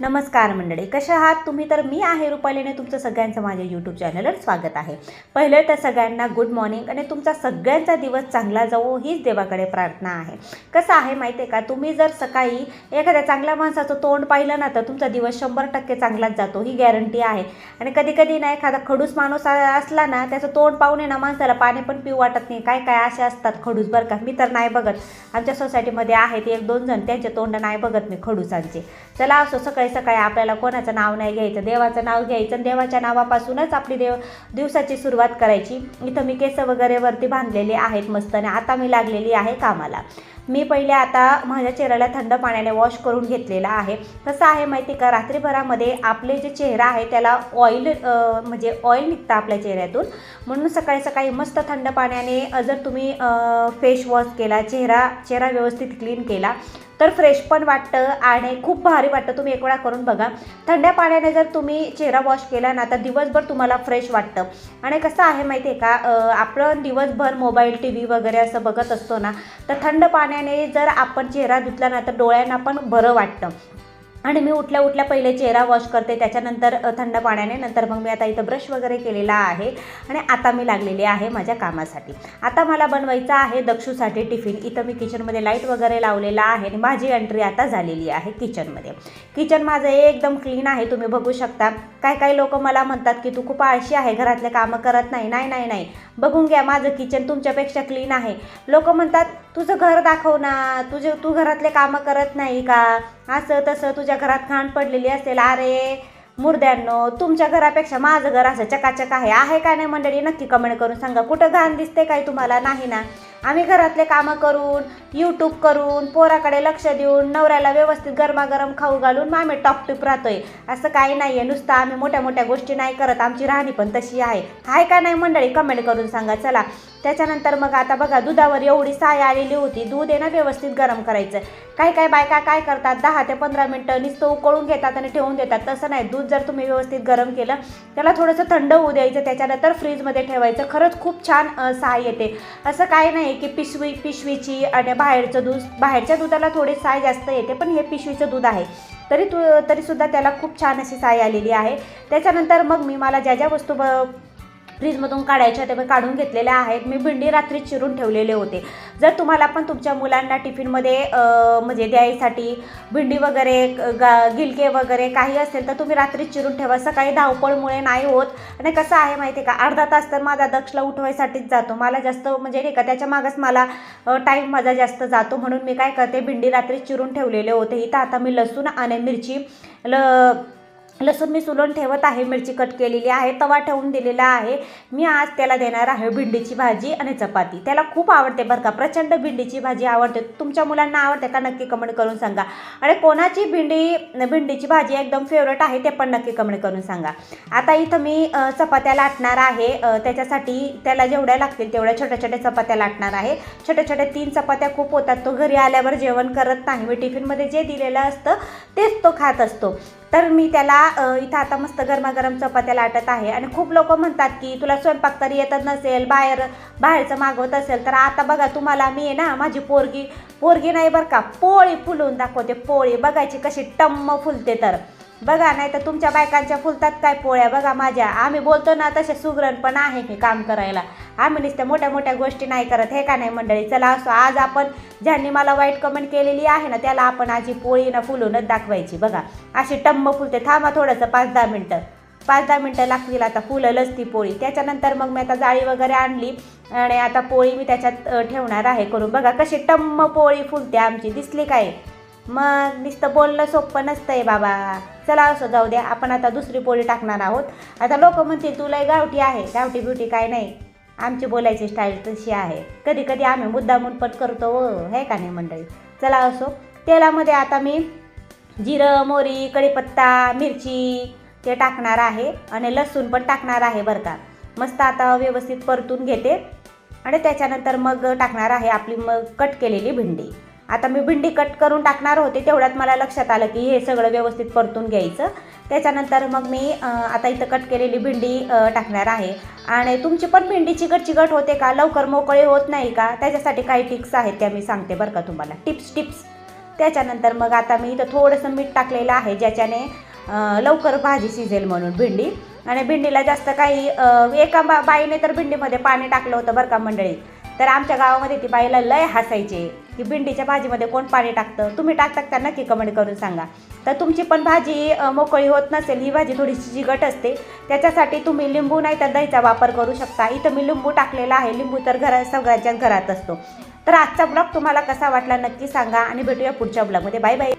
नमस्कार मंडळी कशा आहात? तुम्ही तर मी आहे रुपालीने तुमचं सगळ्यांचं माझ्या यूट्यूब चॅनलवर स्वागत आहे. पहिले तर सगळ्यांना गुड मॉर्निंग आणि तुमचा सगळ्यांचा दिवस चांगला जावो हीच देवाकडे प्रार्थना आहे. कसं आहे माहिती आहे का? तुम्ही जर सकाळी एखाद्या चांगल्या माणसाचं तोंड पाहिलं ना तर तुमचा दिवस शंभर टक्के चांगलाच जातो ही गॅरंटी आहे. आणि कधी कधी ना एखादा खडूस माणूस असला ना त्याचं तोंड पाहून ना माणसाला पाणी पण पिऊ वाटत नाही. काय काय असे असतात खडूस बरं का? मी तर नाही बघत. आमच्या सोसायटीमध्ये आहेत एक दोन जण त्यांचे तोंड नाही बघत मी खडूसांचे. चला असो सकाळी सकाळी आपल्याला कोणाचं नाव नाही घ्यायचं देवाचं नाव घ्यायचं आणि देवाच्या नावापासूनच आपली देव दिवसाची सुरुवात करायची. इथं मी केस वगैरे वरती बांधलेले आहेत मस्त आणि आता मी लागलेली आहे कामाला. मी पहिले आता माझ्या चेहऱ्याला थंड पाण्याने वॉश करून घेतलेला आहे. कसं आहे माहिती का? रात्रीभरामध्ये आपले जे चेहरा आहे त्याला ऑइल म्हणजे ऑइल निघतं आपल्या चेहऱ्यातून. म्हणून सकाळी सकाळी मस्त थंड पाण्याने जर तुम्ही फेस वॉश केला चेहरा चेहरा व्यवस्थित क्लीन केला तर फ्रेश पण वाटतं आणि खूप भारी वाटतं. तुम्ही एक वेळा करून बघा. थंड्या पाण्याने जर तुम्ही चेहरा वॉश केला ना तर दिवसभर तुम्हाला फ्रेश वाटतं. आणि कसं आहे माहिती आहे का आपण दिवसभर मोबाईल टी व्ही वगैरे असं बघत असतो ना तर थंड पाण्याने जर आपण चेहरा धुतला ना तर डोळ्यांना पण बरं वाटतं. आणि मी उठल्या उठल्या पहिले चेहरा वॉश करते त्याच्यानंतर थंड पाण्याने नंतर मग मी आता इथं ब्रश वगैरे केलेला आहे आणि आता मी लागलेली आहे माझ्या कामासाठी. आता मला बनवायचं आहे दक्षूसाठी टिफिन. इथं मी किचनमध्ये लाइट वगैरे लावलेला आहे आणि माझी एंट्री आता झालेली आहे किचनमध्ये. किचन माझं एकदम क्लीन आहे तुम्ही बघू शकता. काय काही लोक मला म्हणतात की तू खूप आळशी आहे घरातले कामं करत नाही. नाही नाही नाही. बघून घ्या माझं किचन तुमच्यापेक्षा क्लीन आहे. लोक म्हणतात तुझं घर दाखव ना. तुझे तू घरातले कामं करत नाही का? असं तसं तुझ्या घरात खाण पडलेली असेल. अरे मुर्द्यांनो तुमच्या घरापेक्षा माझं घर असं चकाचक आहे. आहे का नाही मंडळी? नक्की कमेंट करून सांगा. कुठं घाण दिसते काय तुम्हाला? नाही ना. आम्ही घरातले कामं करून यूट्यूब करून पोराकडे लक्ष देऊन नवऱ्याला व्यवस्थित गरमागरम खाऊ घालून मग आम्ही टॉपटिप राहतोय. असं काही नाही आहे नुसतं आम्ही मोठ्या मोठ्या गोष्टी नाही करत. आमची राहणी पण तशी आहे. आहे का नाही मंडळी? कमेंट करून सांगा. चला. त्याच्यानंतर मग आता बघा दुधावर एवढी साय आलेली होती. दूध आहे ना व्यवस्थित गरम करायचं. काही काही बायका काय करतात दहा ते पंधरा मिनटं नुसतं उकळून घेतात आणि ठेवून देतात. तसं नाही दूध जर तुम्ही व्यवस्थित गरम केलं त्याला थोडंसं थंड होऊ द्यायचं त्याच्यानंतर फ्रीजमध्ये ठेवायचं. खरंच खूप छान साय येते. असं काही नाही की पिशवी पिशवीची आणि बाहेरचं दूध बाहेरच्या दुधाला थोडी साय जास्त येते पण हे पिशवीचं दूध आहे. तरी तू तरीसुद्धा त्याला खूप छान अशी साय आलेली आहे. त्याच्यानंतर मग मी मला ज्या ज्या वस्तू ब फ्रीजमधून काढायच्या त्या मी काढून घेतलेल्या आहेत. मी भिंडी रात्री चिरून ठेवलेले होते. जर तुम्हाला पण तुमच्या मुलांना टिफिनमध्ये म्हणजे द्यायसाठी भिंडी वगैरे गा- गिलके वगैरे काही असेल तर तुम्ही रात्री चिरून ठेवा. सकाळी धावपळमुळे नाही होत. आणि कसं आहे माहिती आहे का? अर्धा तास तर माझा दक्षला उठवायसाठीच जातो. मला जास्त म्हणजे नाही का त्याच्या मागच मला टाईम माझा जास्त जातो. म्हणून मी काय करते? भिंडी रात्री चिरून ठेवलेले होते. इथं आता मी लसूण आणि मिरची ल लसूण मी सुलून ठेवत आहे मिरची कट केलेली आहे तवा ठेवून दिलेला आहे. मी आज त्याला देणार आहे भिंडीची भाजी आणि चपाती. त्याला खूप आवडते बरं का. प्रचंड भेंडीची भाजी आवडते. तुमच्या मुलांना आवडते का नक्की कमेंट करून सांगा. आणि कोणाची भिंडी भिंडीची भाजी एकदम फेवरेट आहे ते पण नक्की कमेंट करून सांगा. आता इथं मी चपात्या लाटणार आहे. त्याच्यासाठी त्याला जेवढ्या लागतील तेवढ्या छोट्या छोट्या चपात्या लाटणार आहे. छोट्या छोट्या तीन चपात्या खूप होतात. तो घरी आल्यावर जेवण करत नाही. मी टिफिनमध्ये जे दिलेलं असतं तेच तो खात असतो. तर मी त्याला इथं आता मस्त गरमागरम चपात्या लाटत आहे. आणि खूप लोक म्हणतात की तुला स्वयंपाक तरी येतच नसेल बाहेर बाहेरचं मागवत असेल तर आता बघा तुम्हाला मी आहे ना माझी पोरगी पोरगी नाही बरं का पोळी फुलवून दाखवते पोळी. बघायची कशी टम्म फुलते तर. बघा नाही तर तुमच्या बायकांच्या फुलतात काय पोळ्या? बघा माझ्या आम्ही बोलतो ना तसे सुगरण पण आहे की काम करायला. आम्ही नुसत्या मोठ्या मोठ्या गोष्टी नाही करत हे का नाही मंडळी? चला असो आज आपण ज्यांनी मला वाईट कमेंट केलेली आहे ना त्याला आपण आजी पोळी ना फुलूनच दाखवायची बघा. अशी टम्म फुलते थांबा थोडंसं पाच दहा मिनटं. पाच दहा मिनटं लागतील आता फुलं ती पोळी. त्याच्यानंतर मग मी आता जाळी वगैरे आणली आणि आता पोळी मी त्याच्यात ठेवणार आहे करून. बघा कशी टम्म पोळी फुलते आमची दिसली काय? मग नुसतं बोलणं सोपं नसतं आहे बाबा. चला असं जाऊ द्या आपण आता दुसरी पोळी टाकणार आहोत. आता लोक म्हणतील तुला गावठी आहे गावठी बिवटी काय नाही. आमची बोलायची स्टाईल तशी आहे. कधी कधी आम्ही मुद्दामून पण करतो हो, व हे का नाही मंडळी? चला असो. तेलामध्ये आता मी जिरं मोरी कढीपत्ता मिरची ते टाकणार आहे आणि लसूण पण टाकणार आहे बरं का. मस्त आता व्यवस्थित परतून घेते. आणि त्याच्यानंतर मग टाकणार आहे आपली मग कट केलेली भेंडी. आता मी भिंडी कट करून टाकणार होते तेवढ्यात मला लक्षात आलं की हे सगळं व्यवस्थित परतून घ्यायचं. त्याच्यानंतर मग मी आता इथं कट केलेली भिंडी टाकणार आहे. आणि तुमची पण भेंडी चिकट चिकट होते का? लवकर मोकळे होत नाही का? त्याच्यासाठी काही टिप्स आहेत त्या मी सांगते बरं का तुम्हाला. Tips tips. त्याच्यानंतर मग आता मी इथं थोडंसं मीठ टाकलेलं आहे ज्याच्याने लवकर भाजी शिजेल म्हणून भिंडी. आणि भिंडीला जास्त काही एका बा बाईने तर भिंडीमध्ये पाणी टाकलं होतं बरं का मंडळी. तर आमच्या गावामध्ये ती बाईला लय हसायचे. की भेंडीच्या भाजीमध्ये कोण पाणी टाकतं? तुम्ही टाकता का नक्की कमेंट करून सांगा. तर तुमची पण भाजी मोकळी होत नसेल ही भाजी थोडीशी जिगट असते. त्याच्यासाठी तुम्ही लिंबू नाही तर दहीचा वापर करू शकता. इथं मी लिंबू टाकलेला आहे. लिंबू तर घरा सगळ्यांच्याच घरात असतो. तर आजचा ब्लॉग तुम्हाला कसा वाटला नक्की सांगा आणि भेटूया पुढच्या ब्लॉगमध्ये बाय बाय